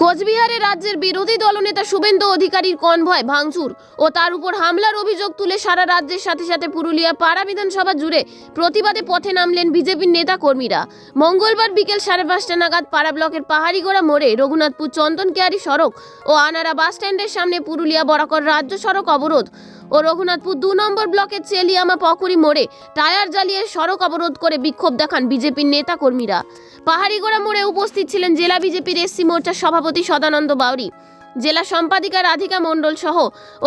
কোচবিহারে রাজ্যের বিরোধী দলনেতা শুভেন্দু অধিকারীর কনভয় ভাঙচুর ও তার উপর হামলার অভিযোগ তুলে সারা রাজ্যের সাথে সাথে পুরুলিয়া পাড়া বিধানসভা জুড়ে প্রতিবাদে পথে নামলেন বিজেপির নেতা কর্মীরা মঙ্গলবার বিকেল সাড়ে পাঁচটা নাগাদ পাড়া ব্লকের পাহাড়িগোড়া মোড়ে রঘুনাথপুর চন্দন কেয়ারি সড়ক ও আনারা বাস স্ট্যান্ডের সামনে পুরুলিয়া বরাকর রাজ্য সড়ক অবরোধ। ও রঘুনাথপুর দু নম্বর ব্লকের চেলিয়ামা পকুরি মোড়ে টায়ার জ্বালিয়ে সড়ক অবরোধ করে বিক্ষোভ দেখান বিজেপির নেতা কর্মীরা পাহাড়িগোড়া মোড়ে উপস্থিত ছিলেন জেলা বিজেপির এসসি মোর্চার সভাপতি সদানন্দ বাউরি, জেলা সম্পাদিকা রাধিকা মণ্ডল সহ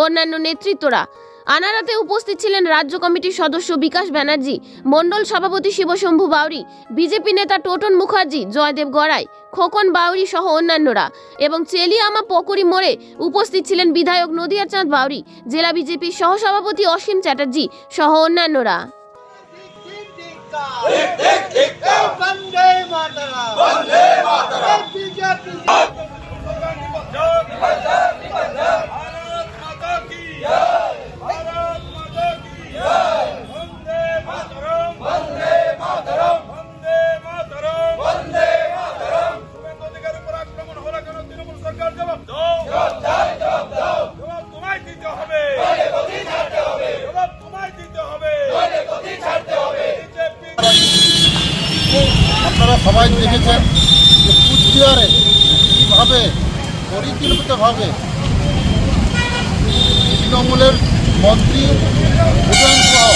অন্যান্য নেতৃত্বরা। আনারাতে উপস্থিত ছিলেন রাজ্য কমিটির সদস্য বিকাশ ব্যানার্জি মণ্ডল সভাপতি শিবশম্ভু বাউরি বিজেপি নেতা টোটন মুখার্জি জয়দেব গড়াই খোকন বাউরি সহ অন্যান্যরা এবং চেলিয়ামা পকুরি মোড়ে উপস্থিত ছিলেন বিধায়ক নদিয়ার চাঁদ বাউরি জেলা বিজেপির সহসভাপতি অসীম চ্যাটার্জি সহ অন্যান্যরা আপনারা সবাই দেখেছেন যে কুচবিহারে কীভাবে পরিকল্পিতভাবে তৃণমূলের মন্ত্রী ভুটান সহ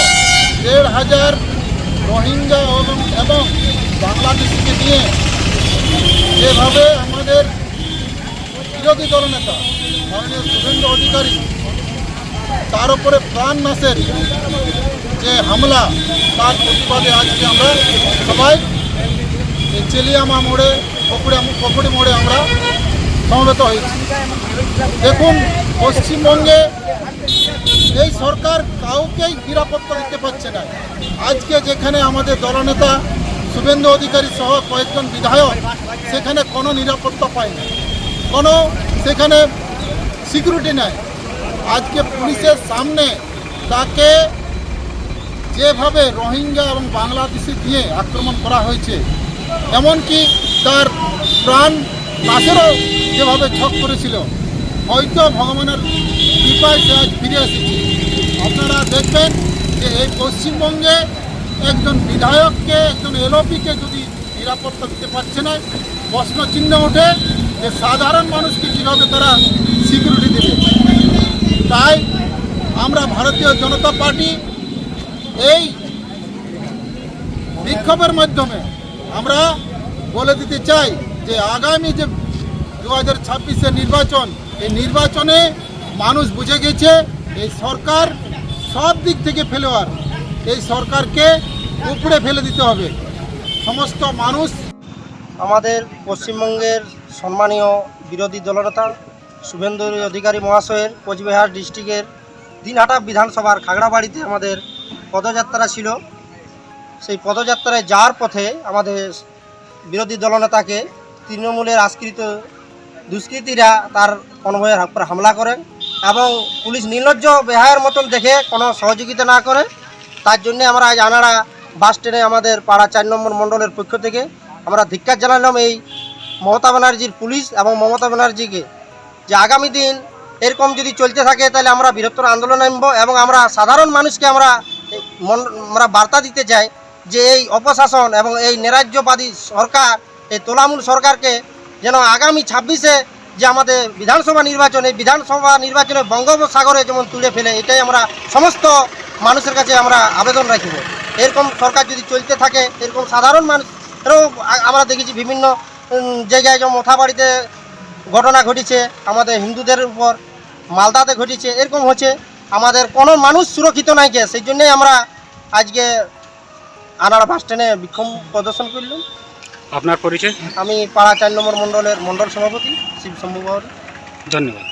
দেড় হাজার রোহিঙ্গা এবং বাংলাদেশিকে নিয়ে যেভাবে আমাদের বিরোধী দলনেতা মাননীয় শুভেন্দু অধিকারী, তার উপরে প্রাণ নাশের যে হামলা, তার প্রতিবাদে আজকে আমরা সবাই চেলিয়ামা মোড়ে, পকুড়ে পকুড়ি মোড়ে আমরা সমবেত হয়েছি। দেখুন, পশ্চিমবঙ্গে এই সরকার কাউকেই নিরাপত্তা দিতে পারছে না। আজকে যেখানে আমাদের দলনেতা শুভেন্দু অধিকারী সহ কয়েকজন বিধায়ক, সেখানে কোনো নিরাপত্তা পায় না। কোনো সেখানে সিকিউরিটি নাই। আজকে পুলিশের সামনে তাকে যেভাবে রোহিঙ্গা এবং বাংলাদেশি দিয়ে আক্রমণ করা হয়েছে, এমনকি তার প্রাণ নাশেরও যেভাবে ছক করেছিল, হয়তো ভগবানের কৃপায় সে আজ ফিরে এসেছে। আপনারা দেখবেন যে এই পশ্চিমবঙ্গে একজন বিধায়ককে, একজন এলওপিকে যদি নিরাপত্তা দিতে পারছে না প্রশ্ন চিহ্ন ওঠে যে সাধারণ মানুষকে কীভাবে তারা সিকিউরিটি দেবে? তাই আমরা ভারতীয় জনতা পার্টি এই বিক্ষোভের মাধ্যমে আমরা বলে দিতে চাই যে আগামী যে দু হাজার ছাব্বিশের নির্বাচন, এই নির্বাচনে মানুষ বুঝে গেছে এই সরকার সব দিক থেকে ফেলোয়ার এই সরকারকে উপড়ে ফেলে দিতে হবে। সমস্ত মানুষ আমাদের পশ্চিমবঙ্গের সম্মানীয় বিরোধী দলনেতা শুভেন্দু অধিকারী মহাশয়ের কোচবিহার ডিস্ট্রিক্টের দিনহাটা বিধানসভার খাগড়াবাড়িতে আমাদের পদযাত্রা ছিল। সেই পদযাত্রায় যাওয়ার পথে আমাদের বিরোধী দলনেতাকে তৃণমূলের আশ্রিত দুষ্কৃতীরা তার কনভয়ের উপর হামলা করে এবং পুলিশ নির্লজ্জ বেহায়ের মতন দেখে কোনো সহযোগিতা না করে। তার জন্য আমরা আজ আনাড়া বাস স্ট্যান্ডে আমাদের পাড়া চার নম্বর মণ্ডলের পক্ষ থেকে আমরা ধিক্কার জানালাম এই মমতা ব্যানার্জির পুলিশ এবং মমতা ব্যানার্জিকে যে আগামী দিন এরকম যদি চলতে থাকে, তাহলে আমরা বৃহত্তর আন্দোলন নামব এবং আমরা সাধারণ মানুষকে আমরা আমরা বার্তা দিতে চাই যে এই অপশাসন এবং এই নেরাজ্যবাদী সরকার, এই তোলামূল সরকারকে যেন আগামী ছাব্বিশে যে আমাদের বিধানসভা নির্বাচন, এই বিধানসভা নির্বাচনে বঙ্গোপসাগরে যেমন তুলে ফেলে, এটাই আমরা সমস্ত মানুষের কাছে আমরা আবেদন রাখিব। এরকম সরকার যদি চলতে থাকে, এরকম সাধারণ মানুষেরও আ- আমরা দেখেছি বিভিন্ন জায়গায় যেমন মথাবাড়িতে ঘটনা ঘটেছে আমাদের হিন্দুদের উপর মালদাতে ঘটেছে এরকম হচ্ছে। আমাদের কোনো মানুষ সুরক্ষিত নাই কে সেই জন্যই আমরা আজকে আনাড়া বাস স্ট্যান্ডে বিক্ষোভ প্রদর্শন করলাম। আপনার পরিচয়? আমি পাড়া চার নম্বর মণ্ডলের মণ্ডল সভাপতি শিব শম্ভু ধন্যবাদ।